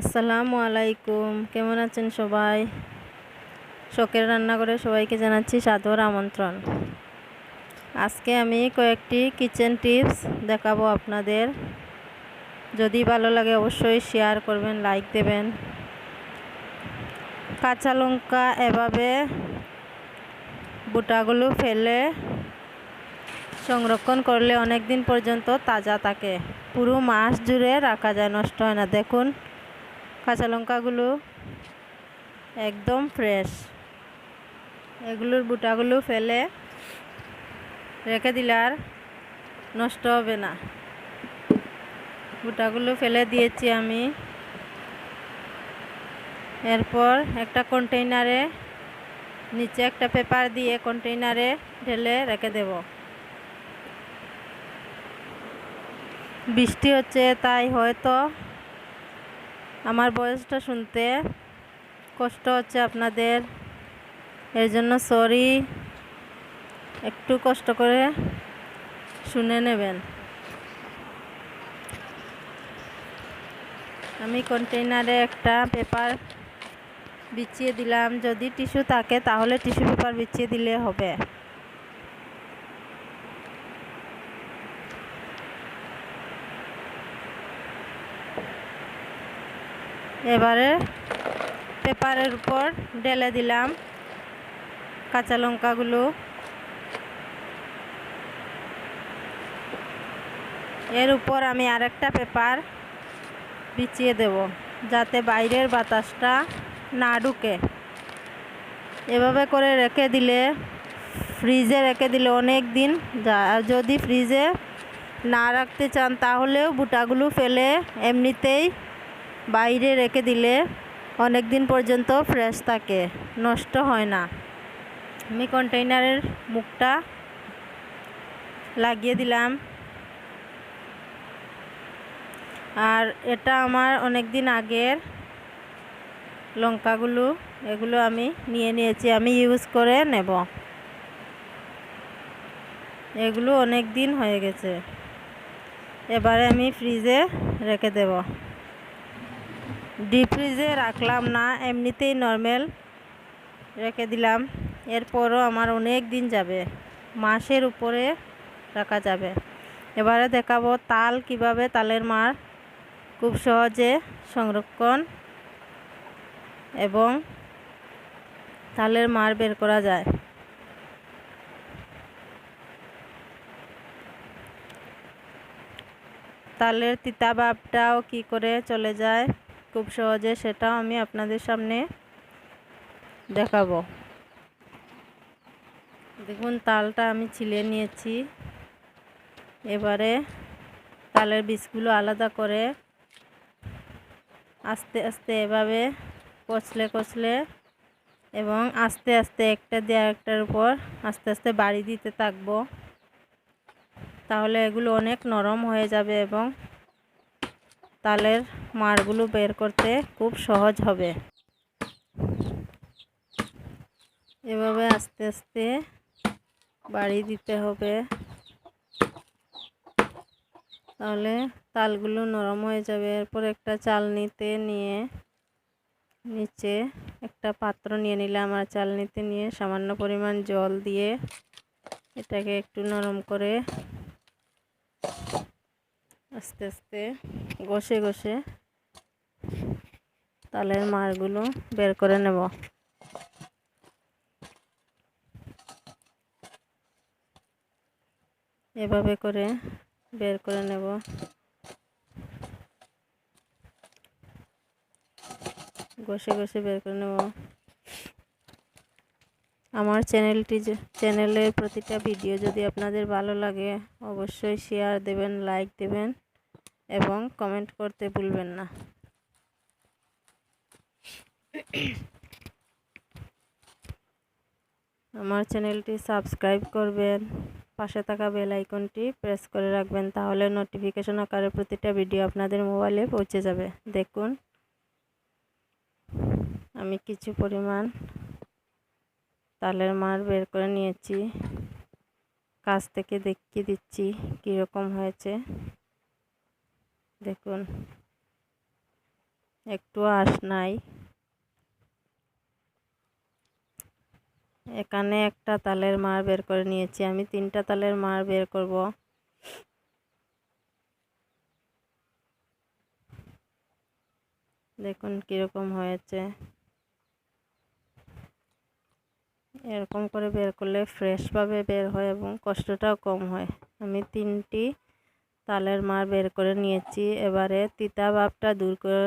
আসসালামু আলাইকুম। কেমন আছেন সবাই? শখের রান্নাঘরে সবাইকে জানাচ্ছি সাদর আমন্ত্রণ। আজকে আমি কয়েকটি কিচেন টিপস দেখাবো আপনাদের। যদি ভালো লাগে অবশ্যই শেয়ার করবেন, লাইক দেবেন। কাঁচা লঙ্কা এভাবে বুটাগুলো ফেলে সংরক্ষণ করলে অনেক দিন পর্যন্ত তাজা থাকে। পুরো মাস জুড়ে রাখা যায়, নষ্ট হয় না। দেখুন কাঁচা লঙ্কাগুলো একদম ফ্রেশ এগুলোর বুটাগুলো ফেলে রেখে দিলে আর নষ্ট হবে না। বুটাগুলো ফেলে দিয়েছি আমি। এরপর একটা কন্টেইনারে নিচে একটা পেপার দিয়ে কন্টেইনারে ঢেলে রেখে দেব। বৃষ্টি হচ্ছে, তাই হয়তো আমার বয়সটা শুনতে কষ্ট হচ্ছে আপনাদের। এর জন্য সরি একটু কষ্ট করে শুনে নেবেন। আমি কন্টেইনারে একটা পেপার বিছিয়ে দিলাম। যদি টিস্যু থাকে তাহলে টিস্যু পেপার বিছিয়ে দিলে হবে। এবারে পেপারের উপর ঢেলে দিলাম কাঁচা লঙ্কাগুলো। এর উপর আমি আরেকটা পেপার বিছিয়ে দেব যাতে বাইরের বাতাসটা না ঢুকে। এভাবে করে রেখে দিলে, ফ্রিজে রেখে দিলে অনেক দিন যদি ফ্রিজে না রাখতে চান তাহলেও বুটাগুলো ফেলে এমনিতেই বাইরে রেখে দিলে অনেক দিন পর্যন্ত ফ্রেশ থাকে, নষ্ট হয় না। আমি কন্টেইনারের মুখটা লাগিয়ে দিলাম। আর এটা আমার অনেক দিন আগের লঙ্কাগুলো, এগুলো আমি নিয়ে নিয়েছি, আমি ইউজ করে নেব। এগুলো অনেক দিন হয়ে গেছে। এবারে আমি ফ্রিজে রেখে দেব। ডিপ ফ্রিজে রাখলাম না, এমনিতেই নর্মাল রেখে দিলাম। এরপরও আমার অনেক দিন যাবে, মাসের উপরে রাখা যাবে। এবারে দেখাবো তাল কীভাবে তালের মার খুব সহজে সংরক্ষণ এবং তালের মার বের করা যায়। তালের তিতা ভাবটাও কী করে চলে যায়? খুব সহজে সেটাও আমি আপনাদের সামনে দেখাবো। দেখুন, তালটা আমি ছিলে নিয়েছি। এবারে তালের বীজগুলো আলাদা করে আস্তে আস্তে এভাবে কচলে কচলে এবং আস্তে আস্তে একটা দিয়ে একটার উপর আস্তে আস্তে বাড়ি দিতে থাকব। তাহলে এগুলো অনেক নরম হয়ে যাবে এবং তালের মারগুলো বের করতে খুব সহজ হবে। এভাবে আস্তে আস্তে বাড়ি দিতে হবে। তাহলে তালগুলো নরম হয়ে যাবে। এরপর একটা চালনিতে নিয়ে নিচে একটা পাত্র নিয়ে নিলাম। আর চালনিতে নিয়ে সামান্য পরিমাণ জল দিয়ে এটাকে একটু নরম করে আস্তে আস্তে ঘষে ঘষে তালের মারগুলো বের করে নেব। এভাবে করে বের করে নেব। ঘষে ঘষে বের করে নেব। আমার চ্যানেলটি চ্যানেলের প্রতিটা ভিডিও যদি আপনাদের ভালো লাগে, অবশ্যই শেয়ার দেবেন লাইক দেবেন। এবং কমেন্ট করতে ভুলবেন না। আমার চ্যানেলটি সাবস্ক্রাইব করবেন, পাশে থাকা বেল আইকনটি প্রেস করে রাখবেন, তাহলে নোটিফিকেশন আকারে প্রতিটা ভিডিও আপনাদের মোবাইলে পৌঁছে যাবে। দেখুন, আমি কিছু পরিমাণ তালের মার বের করে নিয়েছি। কাছ থেকে দেখিয়ে দিচ্ছি কীরকম হয়েছে। দেখুন, একটু আঁশ নাই। এখানে একটা তালের মার বের করে নিয়েছি। আমি তিনটা তালের মার বের করব। দেখুন কীরকম হয়েছে। এরকম করে বের করলে ফ্রেশভাবে বের হয় এবং কষ্টটাও কম হয়। আমি তিনটি তালের মার বের করে নিয়েছি। এবারে তিতা ভাবটা দূর করে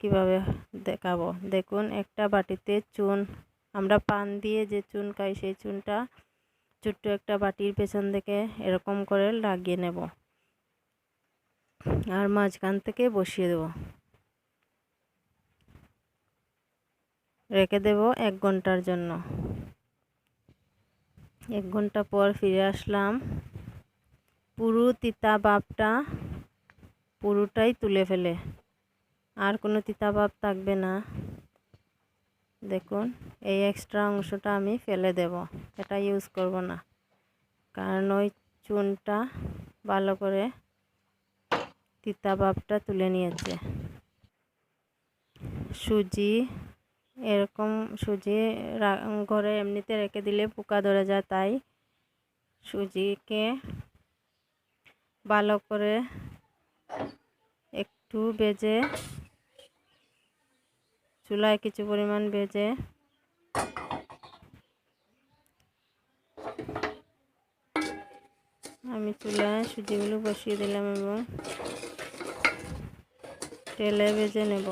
কীভাবে দেখাবো? দেখুন, একটা বাটিতে চুন। আমরা পান দিয়ে যে চুন খাই, সেই চুনটা ছোট্ট একটা বাটির পেছন থেকে এরকম করে লাগিয়ে নেব। আর মাঝখান থেকে বসিয়ে দেব। রেখে দেব এক ঘণ্টার জন্য। এক ঘণ্টা পর ফিরে আসলাম। পুরো তিতা ভাবটা পুরোটাই তুলে ফেলে। আর কোনো তিতা থাকবে না। দেখুন, এই এক্সট্রা অংশটা আমি ফেলে দেব। এটা ইউজ করব না। কারণ ওই চুনটা ভালো করে তিতা তুলে নিয়েছে। সুজি এরকম সুজি ঘরে এমনিতে রেখে দিলে পোকা ধরে যায়, তাই সুজিকে ভালো করে একটু বেজে চুলায় কিছু পরিমাণ বেজে আমি চুলায় সুজিগুলো বসিয়ে দিলাম এবং তেলে ভেজে নেব।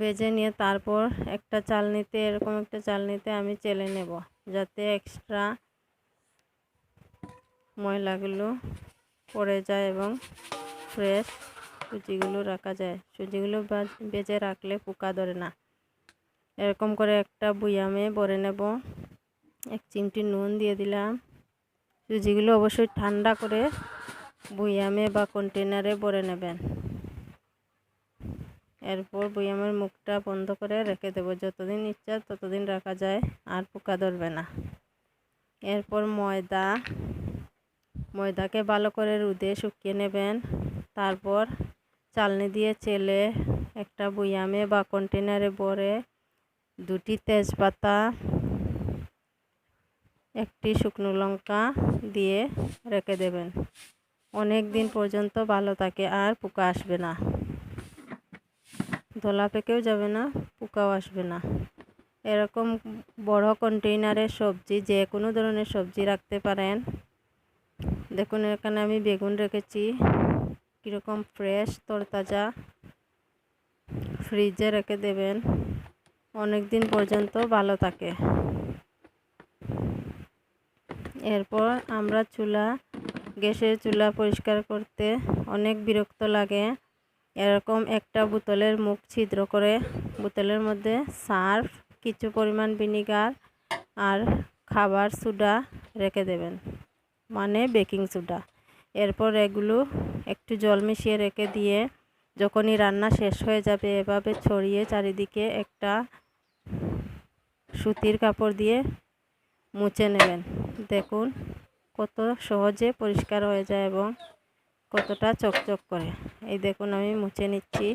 ভেজে নিয়ে তারপর একটা চালনিতে, এরকম একটা চালনিতে আমি চেলে নেব, যাতে এক্সট্রা ময়লাগুলো পড়ে যায় এবং ফ্রেশ সুজিগুলো রাখা যায়। সুজিগুলো বেজে রাখলে পোকা ধরে না। এরকম করে একটা বুয়ামে ভরে নেব। এক চিমটি নুন দিয়ে দিলাম। সুজিগুলো অবশ্যই ঠান্ডা করে বুয়ামে বা কন্টেনারে ভরে নেবেন। এরপর বুয়ামের মুখটা বন্ধ করে রেখে দেবো। যতদিন ইচ্ছা ততদিন রাখা যায়, আর পোকা ধরবে না। এরপর ময়দা ময়দাকে ভালো করে রুদে শুকিয়ে নেবেন। তারপর চালনি দিয়ে চেলে একটা বুয়ামে বা কন্টেনারে ভরে দুটি তেজপাতা, একটি শুকনো লঙ্কা দিয়ে রেখে দেবেন। অনেক দিন পর্যন্ত ভালো থাকে আর পোকা আসবে না। ধলা পেকেও যাবে না, পোকাও আসবে না। এরকম বড় কন্টেইনারে সবজি, যে কোনো ধরনের সবজি রাখতে পারেন। দেখুন, এখানে আমি বেগুন রেখেছি। কীরকম ফ্রেশ তরতাজা। ফ্রিজে রেখে দেবেন। অনেক দিন পর্যন্ত ভালো থাকে। এরপর আমরা চুলা, গ্যাসের চুলা পরিষ্কার করতে অনেক বিরক্ত লাগে। এরকম একটা বোতলের মুখ ছিদ্র করে, বোতলের মধ্যে সার্ফ, কিছু পরিমাণ ভিনিগার আর খাবার সোডা রেখে দেবেন। মানে বেকিং সোডা। এরপর এগুলো একটু জল মিশিয়ে রেখে দিয়ে যখনই রান্না শেষ হয়ে যাবে এভাবে ছড়িয়ে চারিদিকে একটা সুতির কাপড় দিয়ে মুছে নেবেন। দেখুন কত সহজে পরিষ্কার হয়ে যায় এবং কতটা চকচক করে। এই দেখুন আমি মুছে নিচ্ছি।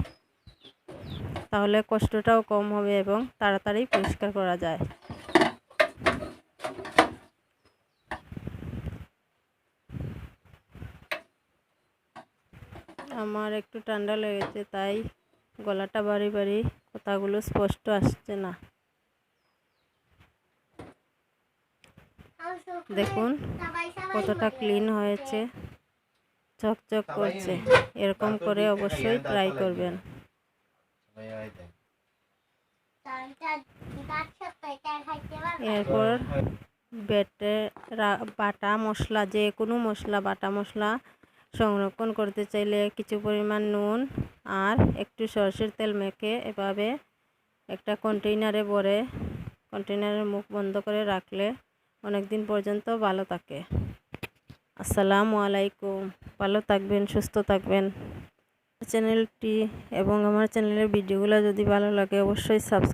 তাহলে কষ্টটাও কম হবে এবং তাড়াতাড়ি পরিষ্কার করা যায়। আমার একটু ঠান্ডা লেগেছে, তাই গলাটা বাড়ি বাড়ি কথাগুলো স্পষ্ট আসছে না। দেখুন, কতটা ক্লিন হয়েছে চকচক করছে। এরকম করে অবশ্যই ট্রাই করবেন। এরপর বেটে বাটা মশলা, যে কোনো মশলা, বাটা মশলা সংরক্ষণ করতে চাইলে কিছু পরিমাণ নুন আর একটু সরষের তেল মেখে এভাবে একটা কন্টেইনারে ভরে কন্টেইনারের মুখ বন্ধ করে রাখলে অনেক দিন পর্যন্ত ভালো থাকে। আসসালামু আলাইকুম। ভালো থাকবেন, সুস্থ থাকবেন। চ্যানেলটি এবং আমার চ্যানেলের ভিডিওগুলো যদি ভালো লাগে, অবশ্যই সাবস্ক্রাইব